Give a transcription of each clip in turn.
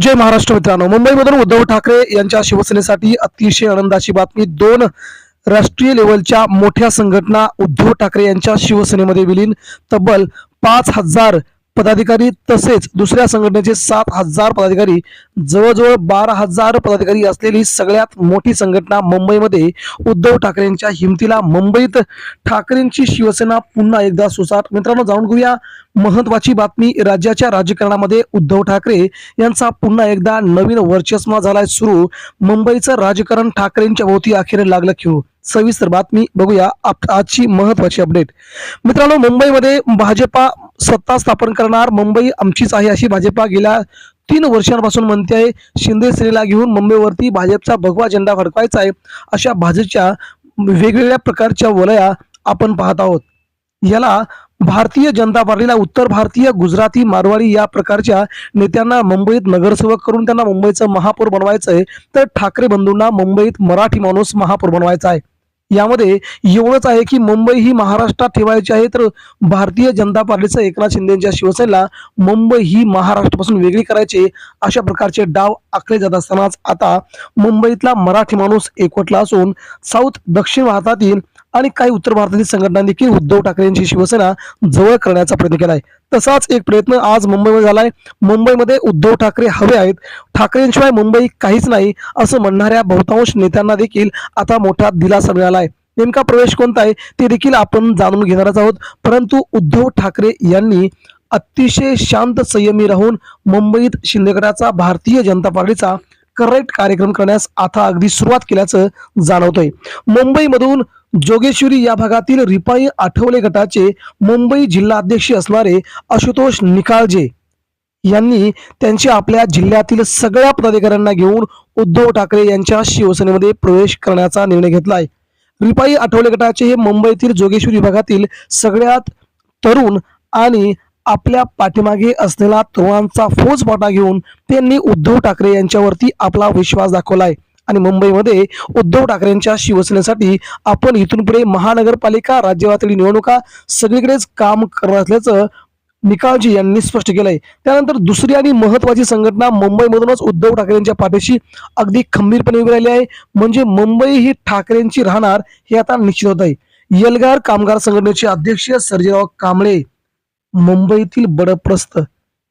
जय महाराष्ट्र मित्रांनो. मुंबईमधून उद्धव ठाकरे यांच्या शिवसेनेसाठी अतिशय आनंदाची बातमी. दोन राष्ट्रीय लेवलच्या मोठ्या संघटना उद्धव ठाकरे यांच्या शिवसेनेमध्ये विलीन. तब्बल पाच हजार पदाधिकारी तसेच दुसऱ्या संघटनेचे सात हजार पदाधिकारी जवळजवळ बारा हजार पदाधिकारी असलेली सगळ्यात मोठी संघटना मुंबईमध्ये उद्धव ठाकरेंच्या हिमतीला मुंबईत ठाकरेंची शिवसेना पुन्हा एकदा सुसाट. मित्रांनो जाणून घेऊया महत्वाची बातमी. राज्याच्या राजकारणामध्ये उद्धव ठाकरे यांचा पुन्हा एकदा नवीन वर्चस्व झालाय सुरू. मुंबईचं राजकारण ठाकरेंच्या भोवती अखेर लागलं खेळू. सविस्तर बातमी बघूया आप- आजची महत्वाची अपडेट. मित्रांनो मुंबईमध्ये भाजपा सत्ता स्थापन करणार मुंबई आमचीच आहे अशी भाजपा गेल्या तीन वर्षांपासून म्हणते आहे. शिंदे सेनेला घेऊन मुंबईवरती भाजपचा भगवा झेंडा फडकवायचा आहे. अशा भाजपच्या वेगवेगळ्या प्रकारच्या वलया आपण पाहत आहोत. याला भारतीय जनता पार्टीला उत्तर भारतीय गुजराती मारवाडी या प्रकारच्या नेत्यांना मुंबईत नगरसेवक करून त्यांना मुंबईचं महापौर बनवायचं आहे. तर ठाकरे बंधूंना मुंबईत मराठी माणूस महापौर बनवायचा आहे. यामध्ये एवढंच आहे की मुंबई ही महाराष्ट्रात ठेवायची आहे तर भारतीय जनता पार्टीचं एकनाथ शिंदेच्या शिवसेनेला मुंबई ही महाराष्ट्रापासून वेगळी करायची अशा प्रकारचे डाव आखले जात असतानाच आता मुंबईतला मराठी माणूस एकवटला असून साऊथ दक्षिण भारतातील आणि काही उत्तर भारतातील संघटना देखील उद्धव ठाकरे यांची शिवसेना जवळ करण्याचा प्रयत्न केलाय. तसाच एक प्रयत्न आज मुंबईमध्ये झालाय. मुंबईमध्ये उद्धव ठाकरे हवे आहेत. ठाकरेंशिवाय मुंबई काहीच नाही असं म्हणणाऱ्या बहुतांश नेत्यांना देखील आता मोठा दिलासा मिळालाय. नेमका प्रवेश कोणता आहे ते देखील आपण जाणून घेणारच आहोत. परंतु उद्धव ठाकरे यांनी अतिशय शांत संयमी राहून मुंबईत शिंदेगडाचा भारतीय जनता पार्टीचा करेक्ट कार्यक्रम करण्यास आता अगदी सुरुवात केल्याचं जाणवतंय. मुंबईमधून जोगेश्वरी या भागातील रिपाई आठवले गटाचे मुंबई जिल्हा अध्यक्ष असणारे आशुतोष निकाळजे यांनी त्यांची आपल्या जिल्ह्यातील सगळ्या पदाधिकाऱ्यांना घेऊन उद्धव ठाकरे यांच्या शिवसेनेमध्ये प्रवेश करण्याचा निर्णय घेतलाय. रिपाई आठवले गटाचे हे मुंबईतील जोगेश्वरी विभागातील सगळ्यात तरुण आणि आपल्या पाठीमागे असलेला तरुणांचा फौजपाटा घेऊन त्यांनी उद्धव ठाकरे यांच्यावरती आपला विश्वास दाखवलाय. आणि मुंबईमध्ये उद्धव ठाकरेंच्या शिवसेनेसाठी आपण इथून पुढे महानगरपालिका राज्य पातळी निवडणुका सगळीकडेच काम करणार असल्याचं निकाळजी यांनी स्पष्ट केलंय. त्यानंतर दुसरी आणि महत्वाची संघटना मुंबईमधूनच उद्धव ठाकरेंच्या पाठीशी अगदी खंबीरपणे उभी राहिली आहे. म्हणजे मुंबई ही ठाकरेंची राहणार हे आता निश्चित होत आहे यलगार कामगार संघटनेचे अध्यक्ष सर्जेराव कांबळे मुंबईतील बडप्रस्त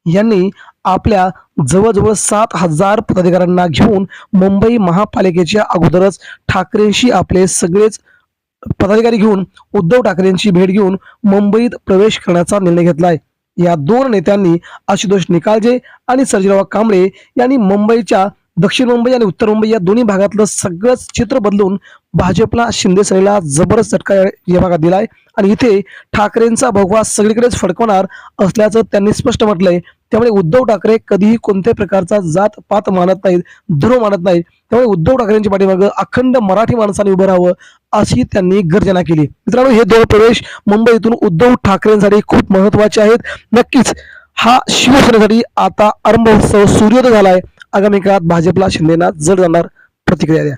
यांनी आपल्या जवळजवळ सात हजार पदाधिकाऱ्यांना घेऊन मुंबई महापालिकेच्या अगोदरच ठाकरेंशी आपले सगळेच पदाधिकारी घेऊन उद्धव ठाकरेंची भेट घेऊन मुंबईत प्रवेश करण्याचा निर्णय घेतलाय. या दोन नेत्यांनी आशुतोष निकाळजे आणि सर्जीराव कांबळे यांनी मुंबईच्या दक्षिण मुंबई आणि उत्तर मुंबई या दोन्ही भागातलं सगळंच चित्र बदलून भाजपला शिंदेसेनेला जबरदस्त झटका या- भागात दिलाय. आणि इथे ठाकरेंचा भगवा सगळीकडेच फडकवणार असल्याचं त्यांनी स्पष्ट म्हटलंय. त्यामुळे उद्धव ठाकरे कधीही कोणत्याही प्रकारचा जात पात मानत नाहीत ध्रुव मानत नाहीत. त्यामुळे उद्धव ठाकरेंच्या पाठीमागं अखंड मराठी माणसाने उभं राहावं अशी त्यांनी गर्जना केली. मित्रांनो हे दोन प्रवेश मुंबईतून उद्धव ठाकरेंसाठी खूप महत्त्वाचे आहेत. नक्कीच हा शिवसेनेसाठी आता आरंभ उत्सव सूर्योदय झालाय. आगामी काळात भाजपला शिंदेना जड जाणार प्रतिक्रिया द्या.